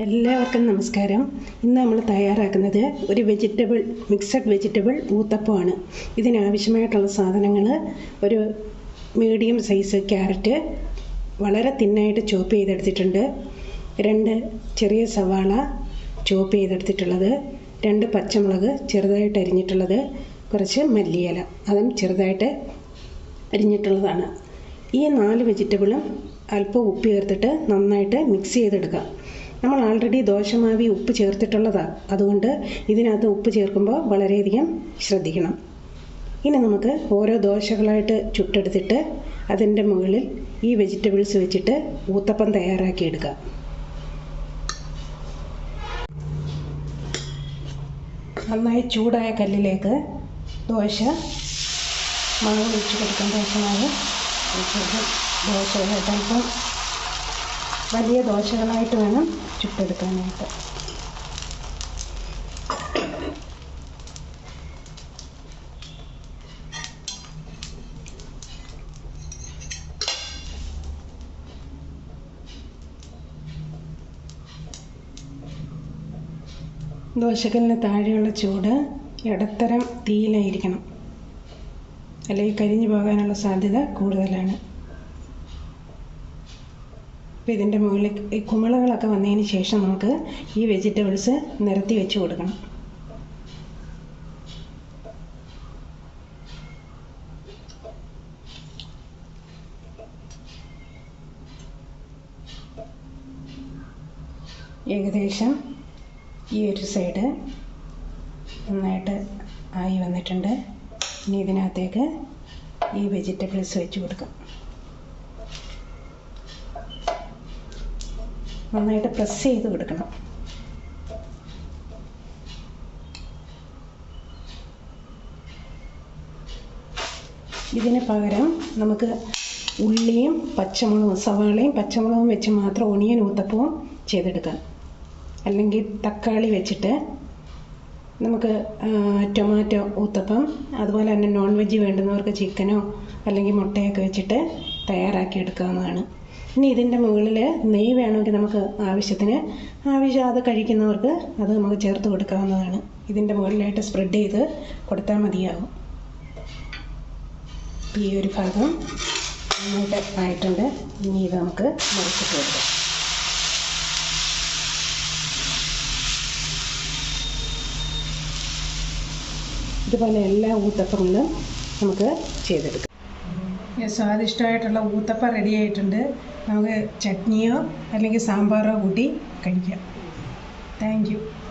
എല്ലാവർക്കും നമസ്കാരം. ഇന്ന് നമ്മൾ തയ്യാറാക്കുന്നത് ഒരു വെജിറ്റബിൾ മിക്സഡ് വെജിറ്റബിൾ ഊത്തപ്പമാണ്. ഇതിനാവശ്യമായിട്ടുള്ള സാധനങ്ങൾ ഒരു മീഡിയം സൈസ് ക്യാരറ്റ് വളരെ തിന്നായിട്ട് ചോപ്പ് ചെയ്തെടുത്തിട്ടുണ്ട്. രണ്ട് ചെറിയ സവാള ചോപ്പ് ചെയ്തെടുത്തിട്ടുള്ളത്. രണ്ട് പച്ചമുളക് ചെറുതായിട്ട് അരിഞ്ഞിട്ടുള്ളത്. കുറച്ച് മല്ലിയില അതും ചെറുതായിട്ട് അരിഞ്ഞിട്ടുള്ളതാണ്. ഈ നാല് വെജിറ്റബിളും അല്പം ഉപ്പ് ചേർത്തിട്ട് നന്നായിട്ട് മിക്സ് ചെയ്തെടുക്കാം നമ്മൾ ആൾറെഡി ദോശമാവി ഉപ്പ് ചേർത്തിട്ടുള്ളതാണ് അതുകൊണ്ട് ഇതിനകത്ത് ഉപ്പ് ചേർക്കുമ്പോൾ വളരെയധികം ശ്രദ്ധിക്കണം. ഇനി നമുക്ക് ഓരോ ദോശകളായിട്ട് ചുട്ടെടുത്തിട്ട് അതിന്റെ മുകളിൽ ഈ വെജിറ്റബിൾസ് വെച്ചിട്ട് ഊത്തപ്പം തയ്യാറാക്കിയെടുക്കാം. നന്നായി ചൂടായ കല്ലിലേക്ക് ദോശ മാവ് ഒഴിച്ച് കൊടുക്കാം. ദോശ മാവ് ദോശ അല്പം വലിയ ദോശകളായിട്ട് വേണം ചുട്ടെടുക്കാനായിട്ട്. ദോശക്കല്ലിന് താഴെയുള്ള ചൂട് ഇടത്തരം തീയിലായിരിക്കണം. അല്ലെങ്കിൽ കരിഞ്ഞു പോകാനുള്ള സാധ്യത കൂടുതലാണ്. അപ്പോൾ ഇതിന്റെ മുകളിൽ ഈ കുമിളകളൊക്കെ വന്നതിന് ശേഷം നമുക്ക് ഈ വെജിറ്റബിൾസ് നിരത്തി വെച്ച് കൊടുക്കണം. ഏകദേശം ഈ ഒരു സൈഡ് നന്നായിട്ട് ആയി വന്നിട്ടുണ്ട്. ഇനി ഇതിനകത്തേക്ക് ഈ വെജിറ്റബിൾസ് വെച്ച് കൊടുക്കാം. നന്നായിട്ട് പ്രസ് ചെയ്ത് കൊടുക്കണം. ഇതിന് പകരം നമുക്ക് ഉള്ളിയും പച്ചമുളകും സവാളയും പച്ചമുളകും വെച്ച് മാത്രം ഒണിയൻ ഊത്തപ്പവും ചെയ്തെടുക്കാം. അല്ലെങ്കിൽ തക്കാളി വെച്ചിട്ട് നമുക്ക് ടൊമാറ്റോ ഊത്തപ്പം അതുപോലെ തന്നെ നോൺ വെജ് വേണ്ടുന്നവർക്ക് ചിക്കനോ അല്ലെങ്കിൽ മുട്ടയൊക്കെ വെച്ചിട്ട് തയ്യാറാക്കി എടുക്കാവുന്നതാണ് ഇനി ഇതിന്റെ മുകളിൽ നെയ്യ് വേണമെങ്കിൽ നമുക്ക് ആവശ്യത്തിന് ആവശ്യം അത് കഴിക്കുന്നവർക്ക് അത് നമുക്ക് ചേർത്ത് കൊടുക്കാവുന്നതാണ്. ഇതിന്റെ മുകളിലായിട്ട് സ്പ്രെഡ് ചെയ്ത് കൊടുത്താൽ മതിയാകും ഈ ഒരു ഭാഗം നന്നായിട്ട് ആയിട്ടുണ്ട്. ഇനി ഇത് നമുക്ക് മുറിച്ചിട്ട് കൊടുക്കാം. ഇതുപോലെ എല്ലാ ഊത്തപ്പങ്ങളും നമുക്ക് ചെയ്തെടുക്കാം. സ്വാദിഷ്ടമായിട്ടുള്ള ഊത്തപ്പ റെഡി ആയിട്ടുണ്ട്. നമുക്ക് ചട്നിയോ അല്ലെങ്കിൽ സാമ്പാറോ കൂട്ടി കഴിക്കാം. താങ്ക്